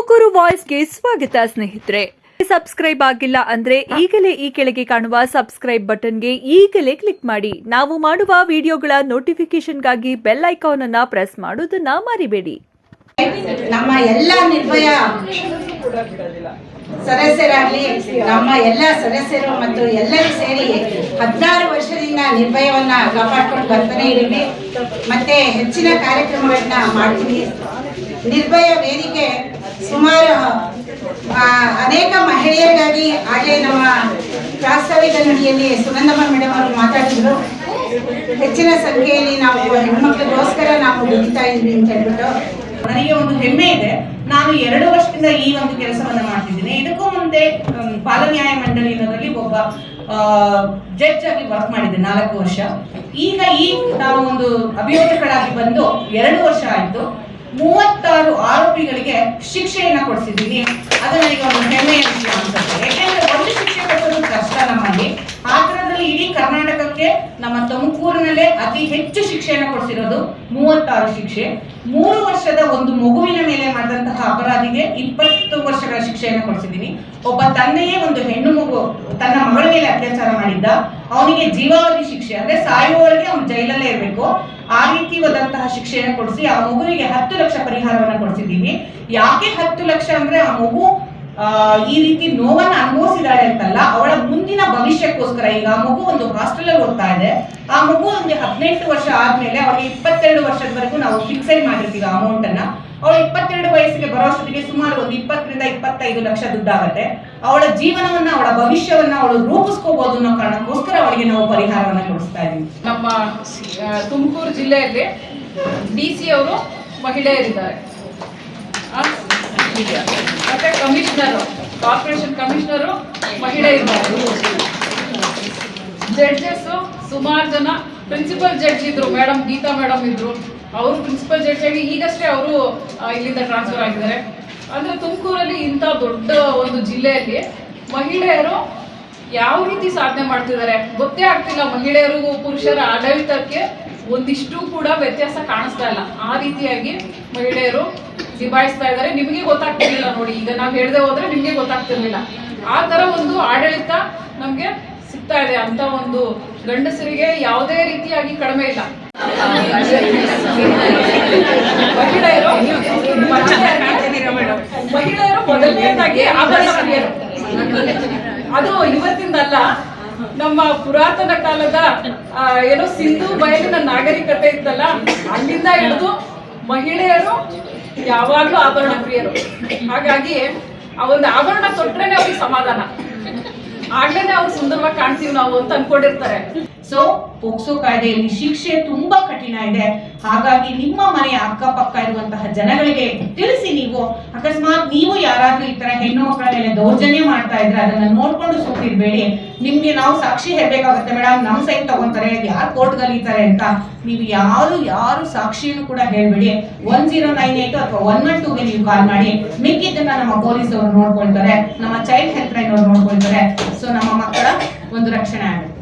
ತುಮಕೂರು ವಾಯ್ಸ್ಗೆ ಸ್ವಾಗತ, ಸ್ನೇಹಿತರೆ. ಸಬ್ಸ್ಕ್ರೈಬ್ ಆಗಿಲ್ಲ ಅಂದ್ರೆ ಈಗಲೇ ಈ ಕೆಳಗೆ ಕಾಣುವ ಸಬ್ಸ್ಕ್ರೈಬ್ ಬಟನ್ಗೆ ಈಗಲೇ ಕ್ಲಿಕ್ ಮಾಡಿ. ನಾವು ಮಾಡುವ ವಿಡಿಯೋಗಳ ನೋಟಿಫಿಕೇಶನ್ಗಾಗಿ ಬೆಲ್ ಐಕಾನ್ ಅನ್ನ ಪ್ರೆಸ್ ಮಾಡೋದನ್ನ ಮರಿಬೇಡಿ. ನಮ್ಮ ಎಲ್ಲ ನಿರ್ಭಯ ಸದಸ್ಯರಾಗ್ಲಿ, ನಮ್ಮ ಎಲ್ಲ ಸದಸ್ಯರು ಮತ್ತು ಎಲ್ಲರೂ ಸೇರಿ ಹದಿನಾರು ವರ್ಷದಿಂದ ನಿರ್ಭಯವನ್ನ ಕಾಪಾಡ್ಕೊಂಡು ಬರ್ತಾನೆ ಇದ್ದೀವಿ. ಮತ್ತೆ ಹೆಚ್ಚಿನ ಕಾರ್ಯಕ್ರಮಗಳನ್ನ ಮಾಡ್ತೀವಿ. ನಿರ್ಭಯ ವೇದಿಕೆ ಸುಮಾರು ಅನೇಕ ಮಹಿಳೆಯರಿಗಾಗಿ ಹಾಗೆ ನಮ್ಮ ಪ್ರಾಸ್ತಾವಿಕ ನುಡಿಯಲ್ಲಿ ಸುನಂದಮ್ಮ ಮೇಡಮ್ ಅವರು ಮಾತಾಡಿದ್ರು. ಹೆಚ್ಚಿನ ಸಂಖ್ಯೆಯಲ್ಲಿ ನಾವು ಹೆಣ್ಮಕ್ಳಿಗೋಸ್ಕರ ನಾವು ದುಡಿತಾ ಇದ್ವಿ ಅಂತ ಹೇಳ್ಬಿಟ್ಟು. ನನಗೆ ಒಂದು ಹೆಮ್ಮೆ ಇದೆ. ನಾನು ಎರಡು ವರ್ಷದಿಂದ ಈ ಒಂದು ಕೆಲಸವನ್ನು ಮಾಡ್ತಿದ್ದೀನಿ. ಇದಕ್ಕೂ ಮುಂದೆ ಪಾಲನ್ಯಾಯ ಮಂಡಳಿ ಅನ್ನೋದ್ರಲ್ಲಿ ಒಬ್ಬ ಜಡ್ಜ್ ಆಗಿ ವರ್ಕ್ ಮಾಡಿದ್ದೆ ನಾಲ್ಕು ವರ್ಷ. ಈಗ ಈ ನಾವು ಒಂದು ಅಭಿಯೋಜಕರಾಗಿ ಬಂದು ಎರಡು ವರ್ಷ ಆಯ್ತು. ಮೂವತ್ತಾರು ಆರೋಪಿಗಳಿಗೆ ಶಿಕ್ಷೆಯನ್ನ ಕೊಡಿಸಿದ್ದೀನಿ ಅದು ನನಗೆ ಒಂದು ಹೆಮ್ಮೆ ವಿಷಯ ಅನ್ಸುತ್ತೆ ಯಾಕೆಂದ್ರೆ ಒಂದು ಶಿಕ್ಷೆ ಕೊಡೋದು ಕಷ್ಟ ನಮ್ಮಲ್ಲಿ. ಆ ಇಡೀ ಕರ್ನಾಟಕಕ್ಕೆ ನಮ್ಮ ತುಮಕೂರಿನಲ್ಲೇ ಅತಿ ಹೆಚ್ಚು ಶಿಕ್ಷೆಯನ್ನು ಕೊಡಿಸಿರೋದು ಮೂವತ್ತಾರು ಶಿಕ್ಷೆ. ಮೂರು ವರ್ಷದ ಒಂದು ಮಗುವಿನ ಮೇಲೆ ಮಾಡಿದಂತಹ ಅಪರಾಧಿಗೆ ಇಪ್ಪತ್ತು ವರ್ಷಗಳ ಶಿಕ್ಷೆಯನ್ನು ಕೊಡಿಸಿದ್ದೀನಿ ಒಬ್ಬ ತಂದೆಯೇ ಒಂದು ಹೆಣ್ಣು ಮಗು, ತನ್ನ ಮಗಳ ಮೇಲೆ ಅತ್ಯಾಚಾರ ಮಾಡಿದ್ದ. ಅವನಿಗೆ ಜೀವಾವಧಿ ಶಿಕ್ಷೆ, ಅಂದ್ರೆ ಸಾಯುವವರೆಗೆ ಅವನು ಜೈಲಲ್ಲೇ ಇರಬೇಕು. ಆ ರೀತಿಯಾದಂತಹ ಶಿಕ್ಷೆಯನ್ನು ಕೊಡಿಸಿ, ಆ ಮಗುವಿಗೆ ಹತ್ತು ಲಕ್ಷ ಪರಿಹಾರವನ್ನು ಕೊಡಿಸಿದ್ದೀವಿ. ಯಾಕೆ ಹತ್ತು ಲಕ್ಷ ಅಂದ್ರೆ ಆ ಮಗು ಈ ರೀತಿ ನೋವನ್ನು ಅನುಭವಿಸಿದಾಳೆ ಅಂತಲ್ಲ, ಅವಳ ಮುಂದಿನ ಭವಿಷ್ಯಕ್ಕೋಸ್ಕರ ಈಗ ಆ ಮಗು ಒಂದು ಹಾಸ್ಟೆಲ್ ಅಲ್ಲಿ ಓದ್ತಾ ಇದೆ. ಆ ಮಗು ಒಂದು ಹದಿನೆಂಟು ವರ್ಷ ಆದ್ಮೇಲೆ ಅವಳಿಗೆ ಇಪ್ಪತ್ತೆರಡು ವರ್ಷದವರೆಗೂ ನಾವು ಫಿಕ್ಸೆಡ್ ಮಾಡಿರ್ತೀವಿ ಅಮೌಂಟ್ ಅನ್ನ. ಅವಳು ಇಪ್ಪತ್ತೆರಡು ವಯಸ್ಸಿಗೆ ಬರೋಷ್ಟೊತ್ತಿಗೆ ಸುಮಾರು ಒಂದು ಇಪ್ಪತ್ತರಿಂದ ಇಪ್ಪತ್ತೈದು ಲಕ್ಷ ದುಡ್ಡಾಗತ್ತೆ. ಅವಳ ಜೀವನವನ್ನ, ಅವಳ ಭವಿಷ್ಯವನ್ನ ಅವಳು ರೂಪಿಸ್ಕೋಬಹುದು ಅನ್ನೋ ಕಾರಣಕ್ಕೋಸ್ಕರ ಅವಳಿಗೆ ನಾವು ಪರಿಹಾರವನ್ನ ಕೊಡಿಸ್ತಾ ಇದೀವಿ. ನಮ್ಮ ತುಮಕೂರು ಜಿಲ್ಲೆಯಲ್ಲಿ ಡಿ ಸಿ ಅವರು ಮಹಿಳೆಯರಿದ್ದಾರೆ. ಮತ್ತೆ ಕಮಿಷನರ್, ಕಾರ್ಪೊರೇಷನ್ ಕಮಿಷನರು ಮಹಿಳೆ ಇದ್ದಾರೆ ಜಡ್ಜಸ್ ಸುಮಾರು ಜನ ಪ್ರಿನ್ಸಿಪಲ್ ಜಡ್ಜ್ ಇದ್ರು ಮೇಡಮ್ ಗೀತಾ ಮೇಡಮ್ ಇದ್ರು. ಅವರು ಪ್ರಿನ್ಸಿಪಲ್ ಜಡ್ಜ್ ಆಗಿ ಈಗಷ್ಟೇ ಅವರು ಇಲ್ಲಿಂದ ಟ್ರಾನ್ಸ್ಫರ್ ಆಗಿದ್ದಾರೆ. ಅಂದ್ರೆ ತುಮಕೂರಲ್ಲಿ ಇಂಥ ದೊಡ್ಡ ಒಂದು ಜಿಲ್ಲೆಯಲ್ಲಿ ಮಹಿಳೆಯರು ಯಾವ ರೀತಿ ಸಾಧನೆ ಮಾಡ್ತಿದ್ದಾರೆ ಗೊತ್ತೇ ಆಗ್ತಿಲ್ಲ. ಮಹಿಳೆಯರಿಗೂ ಪುರುಷರ, ಆಡಳಿತಕ್ಕೆ ಒಂದಿಷ್ಟು ಕೂಡ ವ್ಯತ್ಯಾಸ ಕಾಣಿಸ್ತಾ ಇಲ್ಲ. ಆ ರೀತಿಯಾಗಿ ಮಹಿಳೆಯರು ನಿಭಾಯಿಸ್ತಾ ಇದ್ದಾರೆ. ನಿಮಗೆ ಗೊತ್ತಾಗ್ತಿರ್ಲಿಲ್ಲ ನೋಡಿ, ಈಗ ನಾವು ಹೇಳದೆ ಹೋದ್ರೆ ನಿಮಗೆ ಗೊತ್ತಾಗ್ತಿರ್ಲಿಲ್ಲ. ಆ ತರ ಒಂದು ಆಡಳಿತ ನಮ್ಗೆ ಸಿಗ್ತಾ ಇದೆ ಅಂತ ಒಂದು ಗಂಡಸರಿಗೆ ಯಾವುದೇ ರೀತಿಯಾಗಿ ಕಡಿಮೆ ಇಲ್ಲ. ಮಹಿಳೆಯರು ಮಹಿಳೆಯರು ಮೊದಲನೇದಾಗಿ ಆಭರಣ ಪ್ರಿಯರು ಅದು ಇವತ್ತಿಂದಲ್ಲ. ನಮ್ಮ ಪುರಾತನ ಕಾಲದ ಏನು ಏನೋ ಸಿಂಧು ಬಯಲಿನ ನಾಗರಿಕತೆ ಇತ್ತಲ್ಲ, ಅಲ್ಲಿಂದ ಹಿಡಿದು ಮಹಿಳೆಯರು ಯಾವಾಗ್ಲೂ ಆಭರಣ ಪ್ರಿಯರು. ಹಾಗಾಗಿ ಆ ಒಂದು ಆಭರಣ ತೊಟ್ಟರೆ ಅವ್ರಿಗೆ ಸಮಾಧಾನ. ಆಗ್ಲೇನೆ ಅವ್ರು ಸುಂದರವಾಗಿ ಕಾಣ್ತೀವಿ ನಾವು ಅಂತ ಅನ್ಕೊಂಡಿರ್ತಾರೆ. ಸೊ ಪೋಕ್ಸೋ ಕಾಯ್ದೆಯಲ್ಲಿ ಶಿಕ್ಷೆ ತುಂಬಾ ಕಠಿಣ ಇದೆ. ಹಾಗಾಗಿ ನಿಮ್ಮ ಮನೆಯ ಅಕ್ಕಪಕ್ಕ ಇರುವಂತಹ ಜನಗಳಿಗೆ ತಿಳಿಸಿ ನೀವು, ಅಕಸ್ಮಾತ್ ನೀವು ಯಾರಾದ್ರೂ ಈ ತರ ಹೆಣ್ಣು ಮಕ್ಕಳ ಮೇಲೆ ದೌರ್ಜನ್ಯ ಮಾಡ್ತಾ ಇದ್ರೆ ಅದನ್ನ ನೋಡ್ಕೊಂಡು ಸುತ್ತಿರ್ಬೇಡಿ ನಿಮ್ಗೆ ನಾವು ಸಾಕ್ಷಿ ಹೇಳ್ಬೇಕಾಗುತ್ತೆ ಮೇಡಮ್ ನಮ್ ಸೈನ್ ತಗೊಂತಾರೆ, ಯಾರು ಕೋರ್ಟ್ ಗಲೀತಾರೆ ಅಂತ? ನೀವು ಯಾರು ಯಾರು ಸಾಕ್ಷಿಯನ್ನು ಕೂಡ ಹೇಳ್ಬೇಡಿ. ಒನ್ ಜೀರೋ ನೈನ್ ಏಟ್ ಅಥವಾ ಒನ್ ಒನ್ ಟೂಗೆ ನೀವು ಕಾಲ್ ಮಾಡಿ. ಮಿಕ್ಕಿದ್ದನ್ನ ನಮ್ಮ ಪೊಲೀಸ್ ಅವರು ನೋಡ್ಕೊಳ್ತಾರೆ, ನಮ್ಮ ಚೈಲ್ಡ್ ಹೆಲ್ತ್ ಲೈನ್ ಅವರು ನೋಡ್ಕೊಳ್ತಾರೆ. ಸೊ, ನಮ್ಮ ಮಕ್ಕಳ ಒಂದು ರಕ್ಷಣೆ ಆಗುತ್ತೆ.